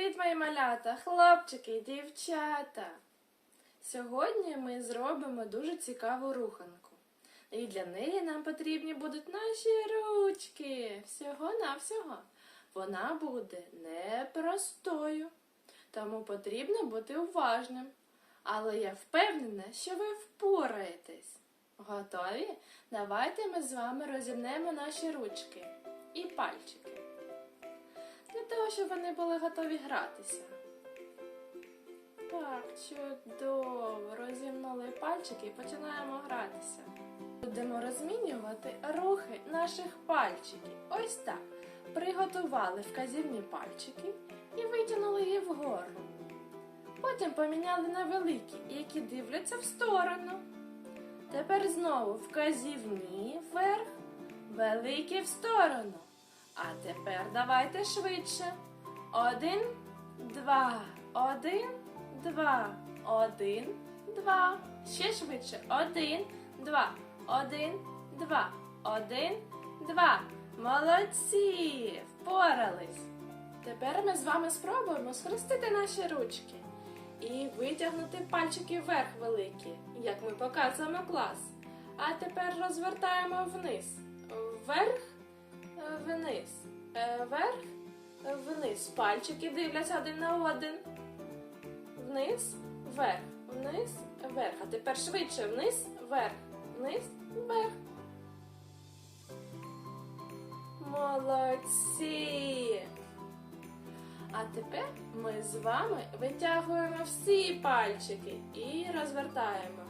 Привіт, мої малята, хлопчики дівчата! Сьогодні ми зробимо дуже цікаву руханку. І для неї нам потрібні будуть наші ручки. Всього-навсього. Вона буде непростою, тому потрібно бути уважним. Але я впевнена, що ви впораєтесь. Готові? Давайте ми з вами розімнемо наші ручки і пальчики для того, щоб вони були готові гратися. Так, чудово. Розімнули пальчики і починаємо гратися. Будемо розмінювати рухи наших пальчиків. Ось так. Приготували вказівні пальчики і витягнули їх вгору. Потім поміняли на великі, які дивляться в сторону. Тепер знову вказівні вверх, великі в сторону. А тепер давайте швидше. Один, два, один, два, один, два. Ще швидше. Один, два, один, два, один, два. Молодці! Впорались. Тепер ми з вами спробуємо схрестити наші ручки і витягнути пальчики вверх великі, як ми показуємо клас. А тепер розвертаємо вниз. Вверх Вверх, вниз. Пальчики дивляться один на один. Вниз, вверх, вниз, вверх. А тепер швидше вниз, вверх, вниз, вверх. Молодці! А тепер ми з вами витягуємо всі пальчики і розвертаємо.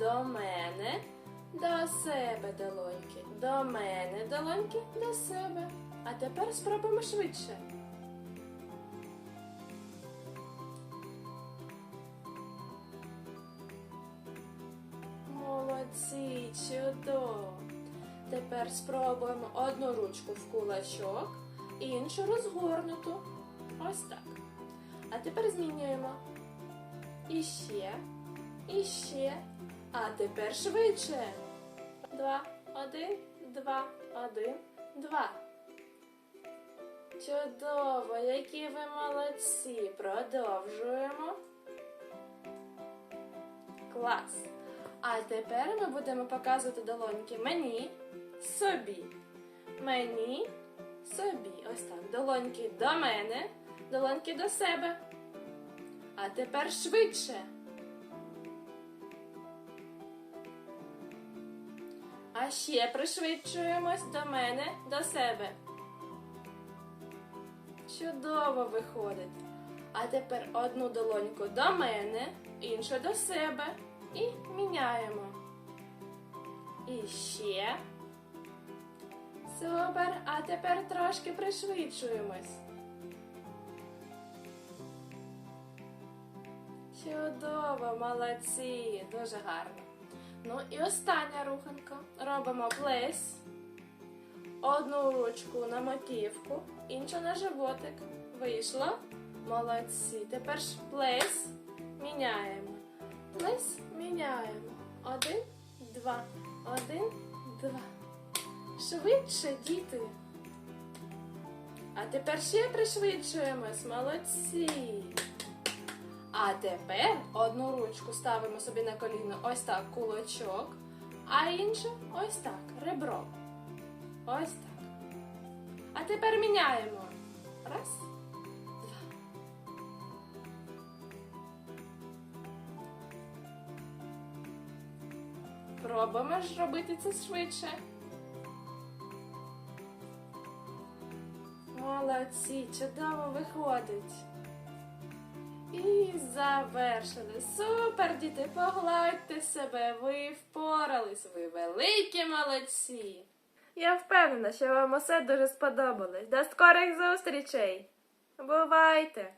До мене, до себе долоньки. До мене долоньки, до себе. А тепер спробуємо швидше. Молодці, чудово. Тепер спробуємо одну ручку в кулачок, іншу розгорнуту. Ось так. А тепер змінюємо. І ще, і ще. А тепер швидше. Два, один, два, один, два. Чудово, які ви молодці. Продовжуємо. Клас. А тепер ми будемо показувати долоньки мені, собі. Мені, собі. Ось так. Долоньки до мене, долоньки до себе. А тепер швидше. А ще пришвидшуємось до мене, до себе. Чудово виходить. А тепер одну долоньку до мене, іншу до себе. І міняємо. І ще. Супер. А тепер трошки пришвидшуємось. Чудово, молодці, дуже гарно. Ну і остання руханка. Робимо плесь. Одну ручку на маківку, іншу на животик. Вийшло. Молодці. Тепер ж плесь міняємо. Плесь міняємо. Один, два, один, два. Швидше, діти. А тепер ще пришвидшуємось. Молодці. А тепер одну ручку ставимо собі на коліно ось так кулачок, а іншу ось так ребро. Ось так. А тепер міняємо. Раз, два. Пробуємо ж робити це швидше. Молодці, чудово виходить. І завершили. Супер, діти, погладьте себе, ви впорались, ви великі молодці. Я впевнена, що вам усе дуже сподобалось. До скорих зустрічей. Бувайте!